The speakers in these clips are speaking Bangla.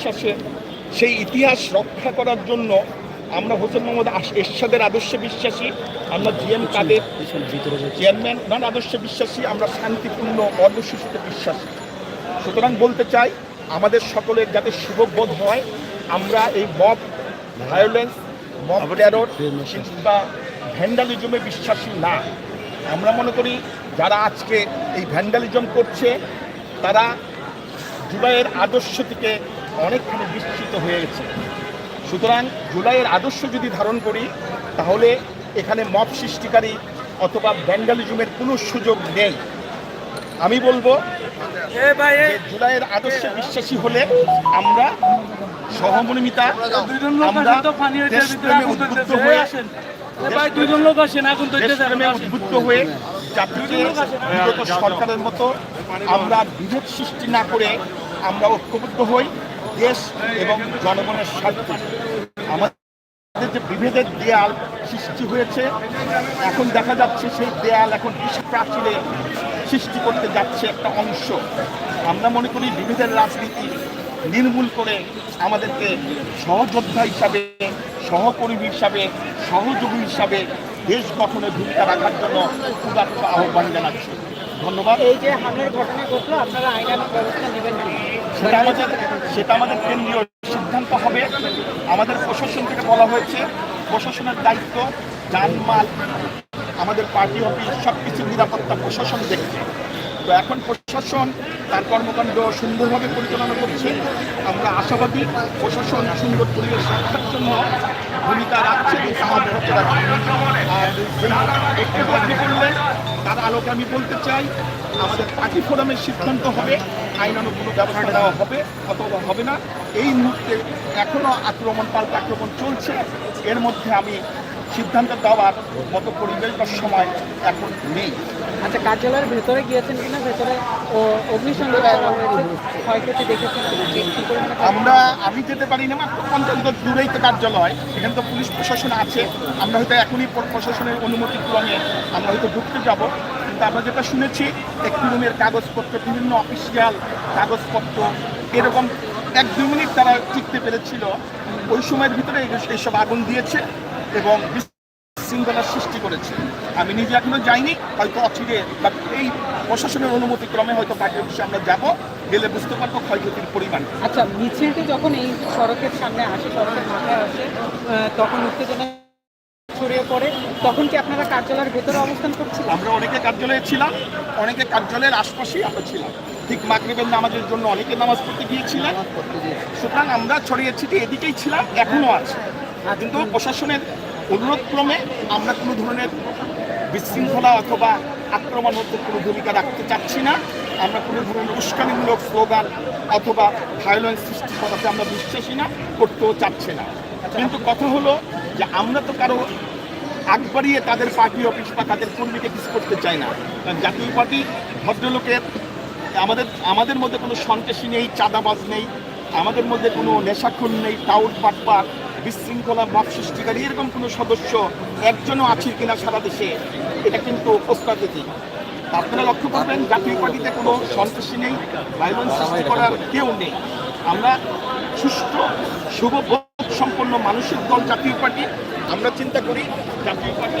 ইতিহাস আছে সেই ইতিহাস রক্ষা করার জন্য আমরা হোসেন মোহাম্মদ এরশাদের আদর্শে বিশ্বাসী আমরা জিএম কাদের চেয়ারম্যান ওনার আদর্শে বিশ্বাসী আমরা শান্তিপূর্ণ কর্মসূচিতে বিশ্বাসী। সুতরাং বলতে চাই আমাদের সকলের যাতে শুভবোধ হয় আমরা এই মব ভায়োলেন্স মব টেরর কিংবা ভ্যান্ডালিজমে বিশ্বাসী না। আমরা মনে করি যারা আজকে এই ভ্যান্ডালিজম করছে তারা জুলাইয়ের আদর্শ থেকে অনেকখানি বিস্তৃত হয়ে গেছে। সুতরাং জুলাইয়ের আদর্শ যদি ধারণ করি তাহলে এখানে মব সৃষ্টিকারী অথবা ভ্যান্ডালিজমের কোনো সুযোগ নেই। আমি বলব জুলাইয়ের আদর্শে বিশ্বাসী হলে আমরা সহমর্মিতা উদ্বুদ্ধ হয়ে উদ্বুদ্ধ হয়ে জাতিকে সরকারের মতো আমরা বিভেদ সৃষ্টি না করে আমরা ঐক্যবদ্ধ হই। দেশ এবং জনগণের স্বার্থে। আমাদের যে বিভেদের দেয়াল সৃষ্টি হয়েছে, এখন দেখা যাচ্ছে সেই দেয়াল এখন কৃষি প্রাচীরে সৃষ্টি করতে যাচ্ছে একটা অংশ। আমরা মনে করি বিভেদের রাজনীতি নির্মূল করে আমাদেরকে সহযোদ্ধা হিসাবে, সহকর্মী হিসাবে, সহযোগী হিসাবে দেশ গঠনের ভূমিকা রাখার জন্য ক্ষুদার্থ আহ্বান জানাচ্ছি। ধন্যবাদ। এই যে হামলার ঘটনা ঘটলো, আপনারা আইনানুগ ব্যবস্থা নেবেন সেটা আমাদের সেটা আমাদের কেন্দ্রীয় সিদ্ধান্ত হবে। আমাদের প্রশাসন থেকে বলা হয়েছে, প্রশাসনের দায়িত্ব, যানমাল, আমাদের পার্টি অফিস সব কিছুর নিরাপত্তা প্রশাসন দেখছে। তো এখন প্রশাসন, তার কর্মকাণ্ড সুন্দরভাবে পরিচালনা করছে। আমরা আশাবাদী প্রশাসন সুন্দর পরিবেশ রক্ষার জন্য ভূমিকা রাখছে আর তার আলোকে আমি বলতে চাই, আমাদের পার্টি ফোরামের সিদ্ধান্ত হবে, আইনানুগ কোনো ব্যবস্থা নেওয়া হবে অথবা হবে না। এই মুহূর্তে এখনও আক্রমণ, পাল্টা আক্রমণ চলছে। এর মধ্যে আমি সিদ্ধান্ত দেওয়ার মতো পরিবেশ বা সময় এখন নেই। আচ্ছা কার্যালয়ের ভেতরে গিয়েছেন কিনা? ভেতরে ও অগ্নিসংযোগ ক্ষয়ক্ষতি দেখেছেন আমরা আমি যেতে পারি না মাত্র পঞ্চাশ গজ দূরেই তো কার্যালয়। এখানে তো পুলিশ প্রশাসন আছে। আমরা হয়তো এখনই প্রশাসনের অনুমতি ক্রমে আমরা হয়তো ঢুকতে যাব। কিন্তু আমরা যেটা শুনেছি একটি রুমের কাগজপত্র বিভিন্ন অফিসিয়াল কাগজপত্র এরকম এক দুই মিনিট তারা টিকতে পেরেছিল। ওই সময়ের ভিতরে এই- এইসব আগুন দিয়েছে। এবং শৃঙ্খলার সৃষ্টি করেছে। আমি নিজে এখনও যাইনি হয়তো অচিরে বা এই প্রশাসনের অনুমতি ক্রমে হয়তো পার্টি অফিসে আমরা যাব গেলে বুঝতে পারব ক্ষয়ক্ষতির পরিমাণ। আচ্ছা মিছিলটি যখন এই সড়কের সামনে আসে সড়কের মাথায় আসে তখন উত্তেজনা ছড়িয়ে পড়ে তখন কি আপনারা কার্যালয়ের ভেতরে অবস্থান করছিলেন? আমরা অনেকে কার্যালয়ে ছিলাম অনেকে কার্যালয়ের আশপাশেই আমরা ছিলাম। ঠিক মাগরিবের নামাজের জন্য অনেকে নামাজ পড়তে গিয়েছিলেন। সুতরাং আমরা ছড়িয়ে এদিকেই ছিলাম এখনও আছে। কিন্তু প্রশাসনের অনুরোধ ক্রমে আমরা কোনো ধরনের বিশৃঙ্খলা অথবা আক্রমণ হতে কোনো ভূমিকা রাখতে চাচ্ছি না। আমরা কোনো ধরনের উস্কানিমূলক স্লোগান অথবা ভায়োলেন্স সৃষ্টি করাতে আমরা বিশ্বাসী না, করতেও চাচ্ছি না। কিন্তু কথা হলো যে আমরা তো কারও আগ বাড়িয়ে তাদের পার্টি অফিস বা তাদের কর্মীকে কিছু করতে চাই না। জাতীয় পার্টি ভদ্রলোকের আমাদের আমাদের মধ্যে কোনো সন্ত্রাসী নেই, চাঁদাবাজ নেই, আমাদের মধ্যে কোনো নেশাখুন নেই, টাউট বাটপার বিশৃঙ্খলা ভাব সৃষ্টিকারী এরকম কোনো সদস্য একজনও আছে কিনা সারা দেশে, এটা কিন্তু প্রস্তাবিত আপনারা লক্ষ্য করবেন, জাতীয় পার্টিতে কোনো সন্ত্রাসী নেই ভাইলেন্স সৃষ্টি করার কেউ নেই। আমরা সুস্থ শুভবোধ সম্পন্ন মানুষের দল জাতীয় পার্টি, আমরা চিন্তা করি জাতীয় পার্টি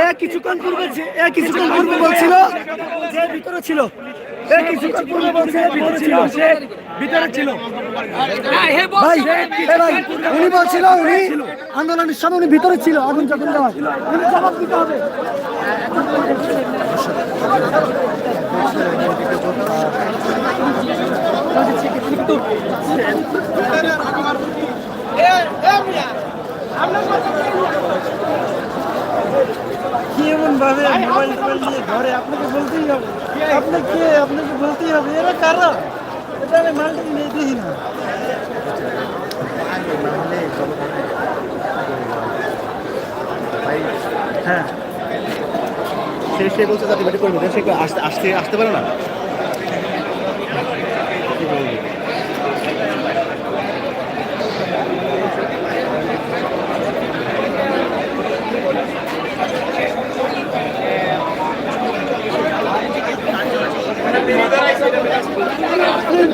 এ কিছুক্ষণ পূর্বে ছি- এ কিছুক্ষণ পূর্বে বলছিল যে ভিতরে ছিল। কিছুক্ষণ পূর্বে বলছে ভিতরে ছিল। ভিতরে ছিল। ভাই ভাই উনি বলছিল উনি আন্দোলনের সময় উনি ভিতরে ছিল আগুন যখন দেওয়া উনি জবাব দিতে হবে। কি এমন ভাবে মোবাইল টোবাইল নিয়ে ধরে আপনাকে বলতেই হবে। আপনি কে আপনাকে বলতেই হবে। এরা কারা? হ্যাঁ সে সে বলছে যাতে বেটি করবে, সে আসতে আসতে আসতে পারে না কি বলব? আমাকে একটু বলতে দেন উনি এতক্ষণ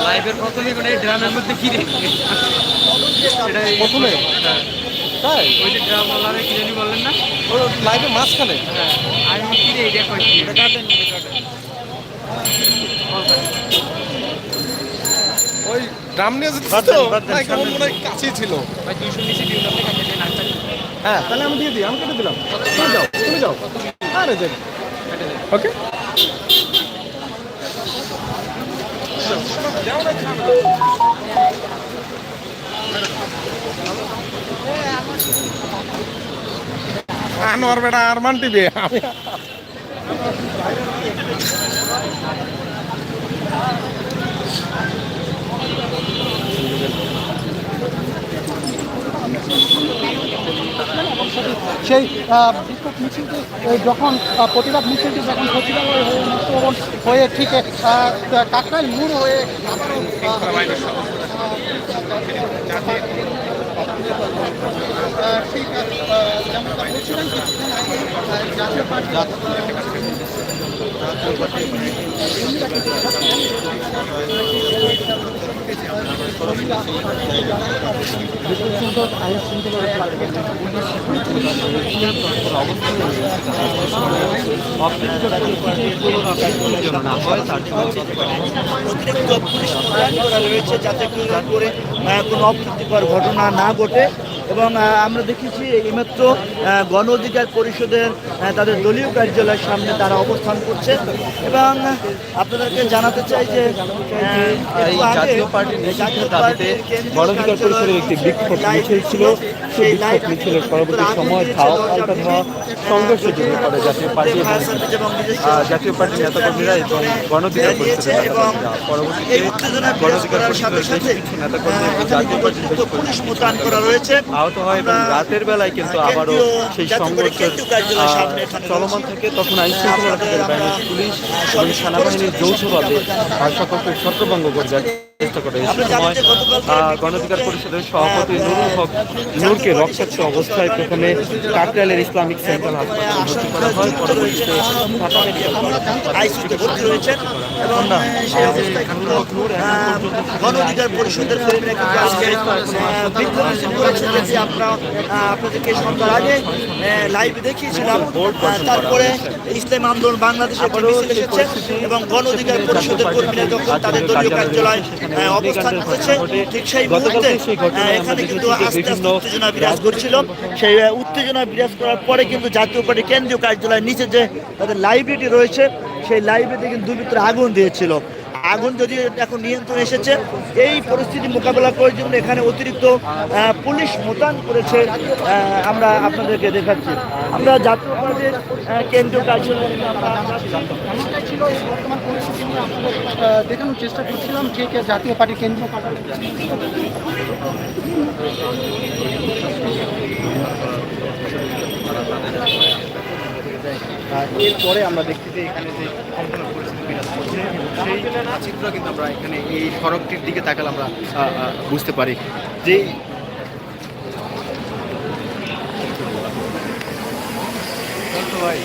লাইভের প্রথমে কোনো ড্রামের মধ্যে কি রে সেটা প্রথমে তাই ওই যে কি জানি বললেন না ও লাইভে মাঝখানে হ্যাঁ আমি কি রে এটা কইছি এটা কাটেন ওই ড্রাম নিয়ে যেতে তো কাছেই ছিল ভাই 200 নিচে দিন আপনি কাটে দেন আচ্ছা হ্যাঁ তাহলে আমি দিয়ে দিই আমি কেটে দিলাম। তুমি যাও তুমি যাও। আরে যাই ওকে। আনোয়ার বেটা আরমান টিভি আমি সেই বিক্ষোভ মিছিলটি যখন প্রতিবাদ মিছিলটি যখন সচিবালয় হয়ে হয়ে ঠিক টাকায় মোড় হয়ে ঠিক জাতীয় পার্টি অতিরিক্ত পুলিশ রয়েছে যাতে করে কোনো অপ্রীতিকর ঘটনা না ঘটে। এবং আমরা দেখেছি এইমাত্র গণ অধিকার পরিষদের তাদের দলীয় কার্যালয়ের সামনে তারা অবস্থান করছে। এবং আপনাদেরকে জানাতে চাই যে একটু আগে জাতীয় পার্টির দাবিতে পার্টির কেন্দ্রীয় পরিষদের একটি বিক্ষোভ লাইভ মিছিল ছিল। সেই বিক্ষোভ মিছিলের পরবর্তী সময় ধাওয়া পাল্টা ধাওয়া সংঘর্ষ জড়িয়ে পড়ে জাতীয় পার্টি এবং আহ, জাতীয় পার্টির নেতাকর্মীরা এবং গণঅধিকার পরিষদের নেতাকর্মীরা পরবর্তীতে এই উত্তেজনা বিরাজ গণঅধিকার করার সাথে পরিষদের বেশ সাথে কিছু নেতাকর্মী এবং জাতীয় পার্টির বেশ কিন্তু কিছু পুলিশ মোতায়েন করা রয়েছে। আহত হয় এবং রাতের বেলায় কিন্তু আবারও সেই সংঘর্ষ চলমান। থাকে তখন আইন শৃঙ্খলা পুলিশ এবং সেনাবাহিনীর যৌথভাবে ভাষা সকলকে ছত্রভঙ্গ করে দেওয়ার চেষ্টা করে এই সময় যে গতকাল আহ, গণঅধিকার পরিষদের সভাপতি নুরুল হক নূরকে রক্তাক্ত অবস্থায় প্রথমে কাকরাইলের ইসলামিক সেন্ট্রাল হাসপাতালে ভর্তি করা হয় পরবর্তীতে ঢাকা মেডিকেল ভর্তি রয়েছেন এবং সেই অবস্থায় পরিষদের কর্মীরা কিন্তু আজকে বিক্ষোভ মিছিল করেছে যেটি আমরা আপনাদেরকে সন্ধ্যার আগে লাইভে দেখিয়েছিলাম। তারপরে ইসলাম আন্দোলন বাংলাদেশে একটি মিছিল এসেছে এবং গণ অধিকার পরিষদের কর্মীরা যখন তাদের দলীয় কার্যালয় অবস্থান করেছে ঠিক সেই মুহূর্তে এখানে কিন্তু আস্তে আস্তে উত্তেজনা বিরাজ করছিল সেই উত্তেজনা বিরাজ করার পরে কিন্তু জাতীয় পার্টি কেন্দ্রীয় কার্যালয়ের নিচে যে তাদের লাইব্রেরি রয়েছে সেই লাইব্রেরিতে কিন্তু দুর্বৃত্তর আগুন দিয়েছিল। আগুন যদি এখন নিয়ন্ত্রণ এসেছে এই পরিস্থিতি মোকাবেলা করার জন্য এখানে অতিরিক্ত পুলিশ মোতায়েন করেছে আমরা আপনাদেরকে দেখাচ্ছি। আমরা জাতীয় পার্টির কেন্দ্রীয় কার্যালয়ে দেখানোর চেষ্টা করছিলাম ঠিক জাতীয় পার্টি কেন্দ্রীয় এরপরে আমরা দেখছি যে এখানে যে সম্পূর্ণ পরিস্থিতি বিরাজ করছে সেই চিত্র কিন্তু আমরা এখানে এই সড়কটির দিকে তাকালে আমরা বুঝতে পারি যে ভাই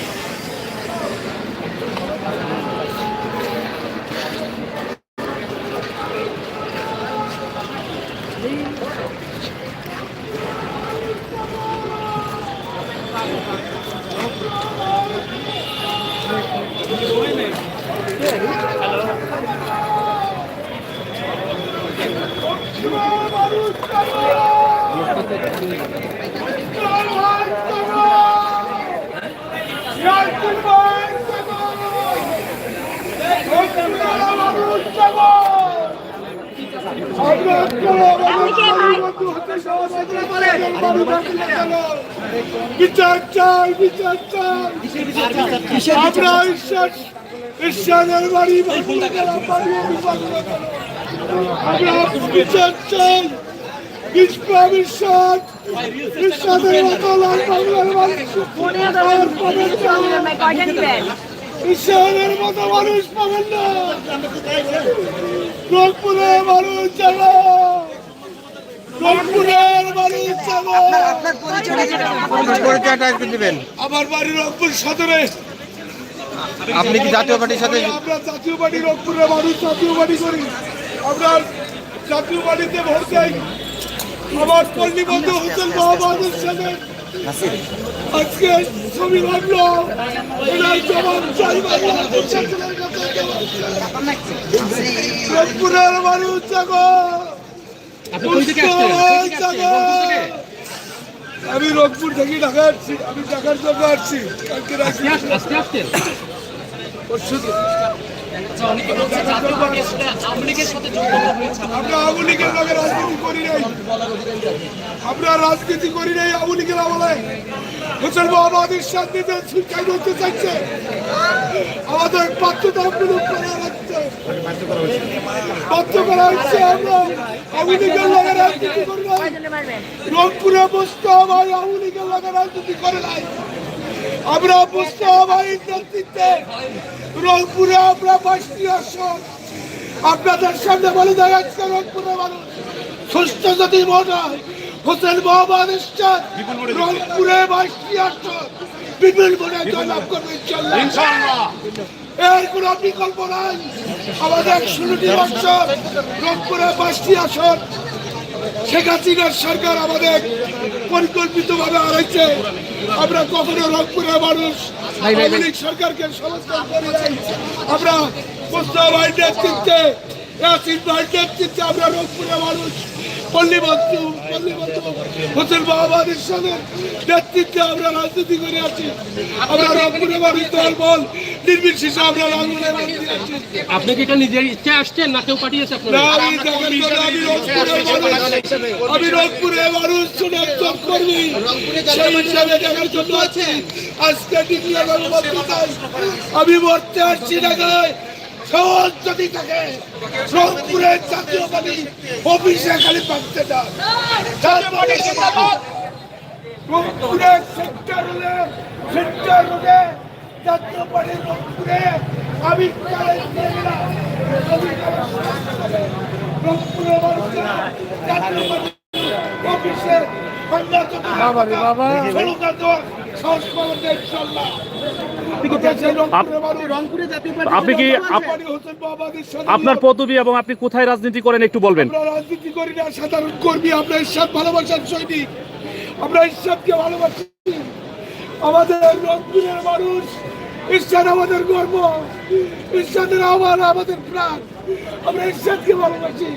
বিচার চাই বিচার চাই আমরা ঈশ্বর ঈশ্বরের বাড়ি বানিয়ে গেলাম, বানিয়ে বিপন্ন গেলাম। আমরা বিচার চাই। ইসলাম ঈশ্বর। ঈশ্বরের মতো লাল বাংলার মানুষ। ঈশ্বরের মতো মানুষ পাবেন না। রোগপুরে মানুষ যাব রোগপুরের মানুষ যাব পরিচয়টা একটু দিবেন। আমার বাড়ি রংপুর সদরে। আপনি কি জাতীয় পার্টির সাথে আমরা জাতীয় পার্টি রংপুরের মানুষ জাতীয় পার্টি করি। আমরা জাতীয় পার্টিতে ভোট দেই আমার পল্লী বন্ধু হোসেন মোহাম্মদের সাথে। আজকে ছবি ভাবলো এনার জবাব চাই রংপুরের মানুষ জাগো। জাগো। আমি রংপুর থেকে ঢাকা আসছি আমি ঢাকার জন্য আসছি। কালকে রাখছি পরশু দিন। আচ্ছা আমরা আওয়ামী লীগের লগে রাজনীতি করি নাই। আমরা রাজনীতি করি নাই আওয়ামী লীগের আমলে করতে চাইছে আমাদের বাধ্যতামূলক করা রংপুরে বসতে করে নাই। আমরা রংপুরে আমরা আসন। আপনাদের সামনে বলে দেখাচ্ছে রংপুরে মানুষ সুস্থ যদি ভোট হয়, হোসেন মোহাম্মদ রংপুরে বাইশটি আসন। বিপুল ভোটে জয়লাভ করবে এর কোনো বিকল্প নাই। আমাদের ষোলোটি বছর রংপুরে বাইশটি আসন। শেখ হাসিনার সরকার আমাদের পরিকল্পিতভাবে হারাইছে। আমরা কখনো রংপুরের মানুষ, আওয়ামী লীগ সরকারকে সমর্থন করি নাই। আমরা মোস্তফা নেতৃত্বে আমরা রংপুরের মানুষ। পল্লী বন্ধু পল্লী বন্ধু হোসেন বাবাদের সাথে নেতৃত্বে আমরা রাজনীতি করে আছি। আমরা রংপুরে বাড়ি দল বল নির্বিশেষে আমরা রংপুরে বাড়ি আছি। আপনি কি এটা নিজের ইচ্ছে আসছেন না কেউ পাঠিয়েছে আমি মানুষ। রংপুরে মানুষ সেই হিসাবে দেখার জন্য আছি আজকে ডিক্লিয়ার আমি আমি মরতে আসছি ঢাকায়। সহজ যদি থাকে, রংপুরের জাতীয় পার্টি অফিসে খালি পাচ্ছে না তারপরে রংপুরের সেক্টর হলে সেক্টর হলে জাতীয় পার্টির রংপুরে আমি চ্যালেঞ্জ দিয়ে অফিসে বাংলা যদি স্লোগান দেওয়ার সাহস পাবেন না, ইনশাল্লাহ। রংপুরের মানুষ রংপুরে জাতীয় আপনি কি আপনার পদবি এবং আপনি কোথায় রাজনীতি করেন একটু বলবেন। আমরা রাজনীতি করি না সাধারণ কর্মী আমরা ঈশ্বর ভালোবাসার সৈনিক। আমরা ঈশ্বরকে ভালোবাসি। আমাদের রংপুরের মানুষ ঈশ্বর আমাদের গর্ব। ঈশ্বরের আমার আমাদের প্রাণ। আমরা ঈশ্বরকে ভালোবাসি।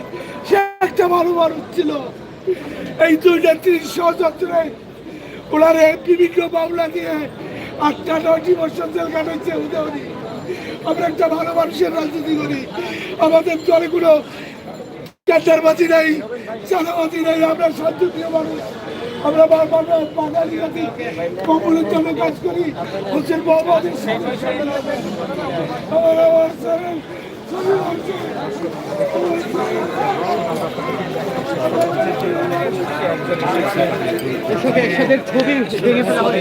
সে একটা ভালো মানুষ ছিল। এই দুইটা ত্রিশ ষড়যন্ত্রে ওনারে বিভিন্ন মামলা দিয়ে আটটা নয়টি বছর জেল কাটাচ্ছে উদাহরণী আমরা একটা ভালো মানুষের রাজনীতি করি আমাদের দলে কোনো চাঁদারবাজি নাই চাঁদাবাজি নাই আমরা শান্তিপ্রিয় মানুষ আমরা বাঙালি জাতি কমলের জন্য কাজ করি সঙ্গে আমার আমার ছবি ভেঙে ফেলা।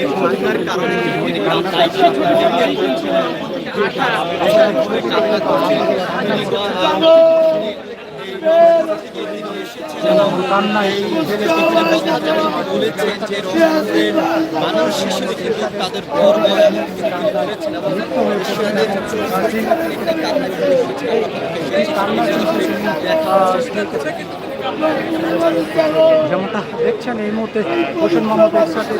মানুষ কিন্তু তাদের গর্ব এবং যেমনটা দেখছেন এই মুহূর্তে হোসেন এরশাদের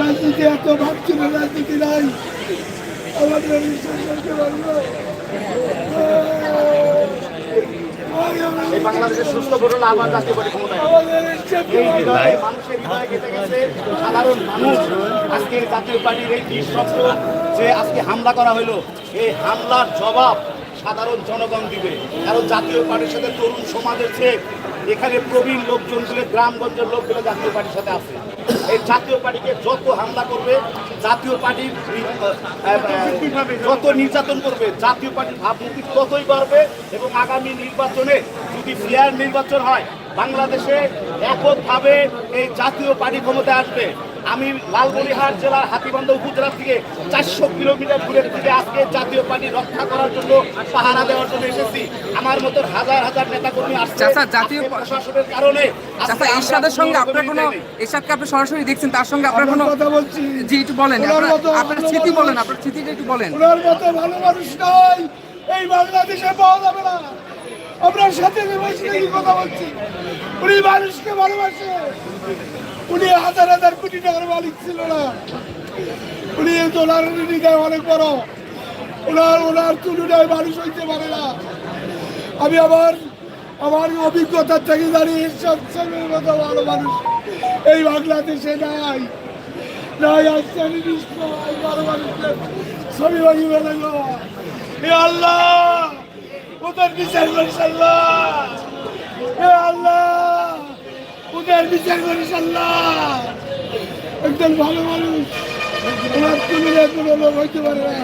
রাজনীতি এত ভাবছিল রাজনীতি নাই। আমাদের বাংলাদেশের সুস্থ ঘটনা আবার মানুষের হৃদয়ে গেঁথে গেছে। সাধারণ মানুষ আজকে জাতীয় পার্টির এই যে আজকে হামলা করা হলো এই হামলার জবাব সাধারণ জনগণ দিবে। কারণ জাতীয় পার্টির সাথে তরুণ সমাজের চেয়ে এখানে প্রবীণ লোকজনগুলো গ্রামগঞ্জের লোকগুলো জাতীয় পার্টির সাথে আছে। এই জাতীয় পার্টিকে যত হামলা করবে, জাতীয় পার্টির যত নির্যাতন করবে, জাতীয় পার্টির ভাবমূর্তি ততই বাড়বে এবং আগামী নির্বাচনে যদি ফেয়ার নির্বাচন হয়, বাংলাদেশে এককভাবে এই জাতীয় পার্টি ক্ষমতায় আসবে। আমি লালমনিরহাট জেলার হাতিবান্ধা উপজেলা থেকে চারশো কিলোমিটার দূরের থেকে আজকে জাতীয় পার্টি রক্ষা করার জন্য পাহারা দেওয়ার জন্য এসেছি। আমার মতো হাজার হাজার নেতাকর্মী আসছে। চাচা, জাতীয় প্রশাসনের কারণে চাচা সঙ্গে আপনার কোনো আপনি সরাসরি দেখছেন তার সঙ্গে আপনার কোনো কথা বলছি। জি একটু বলেন আপনার- স্মৃতি বলেন আপনার স্মৃতিটা একটু বলেন। ওনার মতো ভালো মানুষ নয়। এই বাংলাদেশে পাওয়া যাবে না। আমরা সাথে কথা বলছি। উনি মানুষকে ভালোবাসে। উনি হাজার হাজার কোটি টাকার মালিক ছিল না। উনি ডলার হৃদয় অনেক বড়। ওনার ওনার তুলনায় মানুষ হইতে পারে না। আমি আবার আমার অভিজ্ঞতার থেকে ঈশ্বর সাহেবের মতো ভালো মানুষ এই বাংলাদেশে নাই। নাই আমি ভালো মানুষদের ছবি আল্লাহ! ওদের বিচার করিস আল্লাহ! আল্লাহ ওদের বিচার করিস আল্লাহ। একদম ভালো মানুষ ওনার কোনো লোক হইতে পারে না।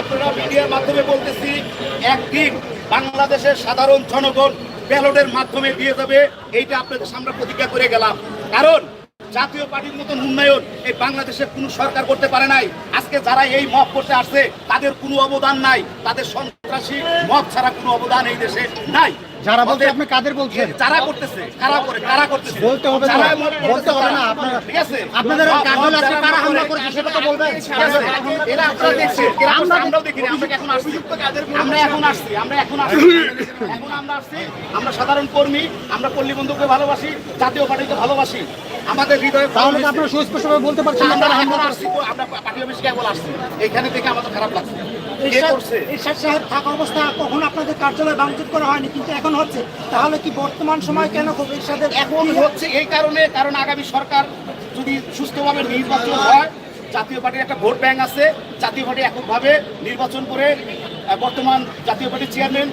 আপনারা মিডিয়ার মাধ্যমে বলতেছি একদিন বাংলাদেশের সাধারণ জনগণ ব্যালটের মাধ্যমে দিয়ে যাবে এইটা আপনাদের সামনে প্রতিজ্ঞা করে গেলাম। কারণ জাতীয় পার্টির মতন উন্নয়ন এই বাংলাদেশে কোনো সরকার করতে পারে নাই। আজকে যারা এই মপ করতে আসছে, তাদের কোনো অবদান নাই। তাদের সন্ত্রাসী মপ ছাড়া কোনো অবদান এই দেশে নাই। যারা বলতে আপনি কাদের বলছেন যারা করতেছে কারা করে কারা করতেছে বলতে হবে। যারা বলতে হবে না, আপনারা- ঠিক আছে আপনাদের আজকে যারা কারা হামলা করে- করেছে সেটা তো বলবেন। ঠিক আছে? এরা আপনারা দেখছেন, এরা করছে, আমরাও দেখিনি, আমরা এখন আসছি। আমরা এখন আসছি, আমরা এখন আসছি। এখন আমরা আসছি, আমরা সাধারণ কর্মী আমরা পল্লী বন্ধুকে ভালোবাসি জাতীয় পার্টিকে ভালোবাসি আমাদের হৃদয়ে তাহলে আপনারা সুস্পষ্টভাবে বলতে পারছেন না আমরা হামলা আসছি, আমরা পার্টি অফিসে কেবল আসছি এইখানে থেকে আমাদের খারাপ লাগছে করছে এরশাদ সাহেব থাকা অবস্থা কখন আপনাদের কার্যালয় ভাঙচুর করা হয়নি কিন্তু এখন হচ্ছে। তাহলে কি বর্তমান সময় কেন এরশাদের এখন হচ্ছে এই কারণে কারণ আগামী সরকার যদি সুস্থভাবে নির্বাচন হয় জাতীয় পার্টির একটা ভোট ব্যাংক আছে জাতীয় পার্টি এককভাবে নির্বাচন করে বর্তমান জাতীয় পার্টির চেয়ারম্যান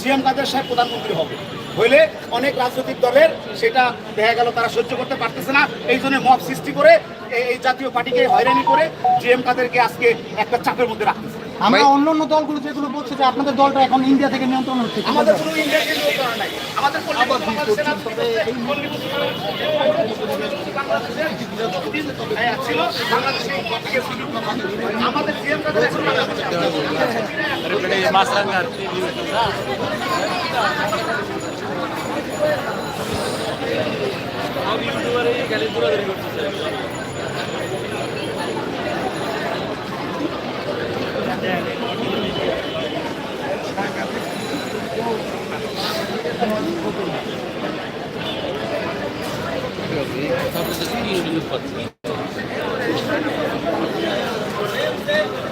জিএম কাদের সাহেব প্রধানমন্ত্রী হবে। হইলে অনেক রাজনৈতিক দলের সেটা দেখা গেল তারা সহ্য করতে পারতেছে না এই জন্য মব সৃষ্টি করে এই- জাতীয় পার্টিকে হয়রানি করে জিএম কাদেরকে আজকে একটা চাপের মধ্যে রাখতেছে। আমরা অন্য অন্য দলগুলো যেগুলো বলছে যে আপনাদের দলটা এখন ইন্ডিয়া থেকে নিয়ন্ত্রণ হচ্ছে কি আমাদের? কোনো নিয়োগ করা নাই। আমাদের পল্লী বন্ধু বাংলাদেশের আছে, পল্লী বন্ধু বাংলাদেশের হ্যাঁ, ছিল বাংলাদেশে আমাদের জিএম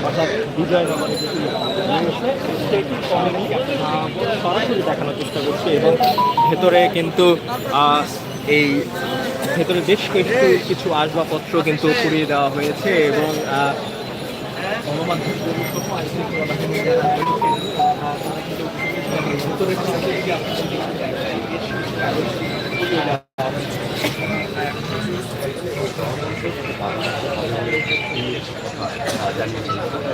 অর্থাৎ যেটি রয়েছে সেটি সরাসরি দেখানোর চেষ্টা করছে এবং ভেতরে কিন্তু এই ভেতরে বেশ কিছু কিছু আসবাবপত্র কিন্তু পুড়িয়ে দেওয়া হয়েছে এবং গণমাধ্যম জানিয়েছিলাম।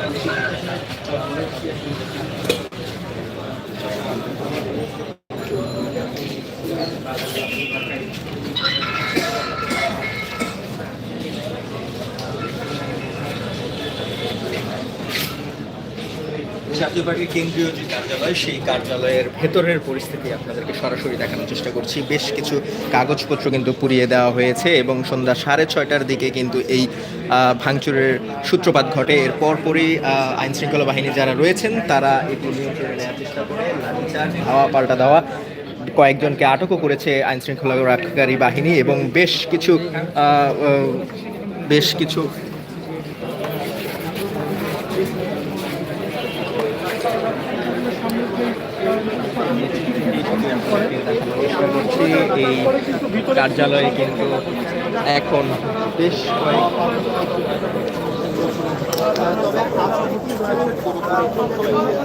জাতীয় পার্টির কেন্দ্রীয় যে কার্যালয়, সেই কার্যালয়ের ভেতরের পরিস্থিতি আপনাদেরকে সরাসরি দেখানোর চেষ্টা করছি। বেশ কিছু কাগজপত্র কিন্তু পুড়িয়ে দেওয়া হয়েছে এবং সন্ধ্যা সাড়ে ছয়টার দিকে কিন্তু এই ভাঙচুরের সূত্রপাত ঘটে। এর পরপরই আইন শৃঙ্খলা বাহিনী যারা রয়েছেন, তারা এটি নিয়ন্ত্রণে নেওয়ার চেষ্টা করে। লাঠিচার্জ ধাওয়া, পাল্টা দেওয়া কয়েকজনকে আটকও করেছে আইন শৃঙ্খলা রক্ষাকারী বাহিনী এবং বেশ কিছু বেশ কিছু এই কার্যালয়ে কিন্তু এখন বেশ কয়েক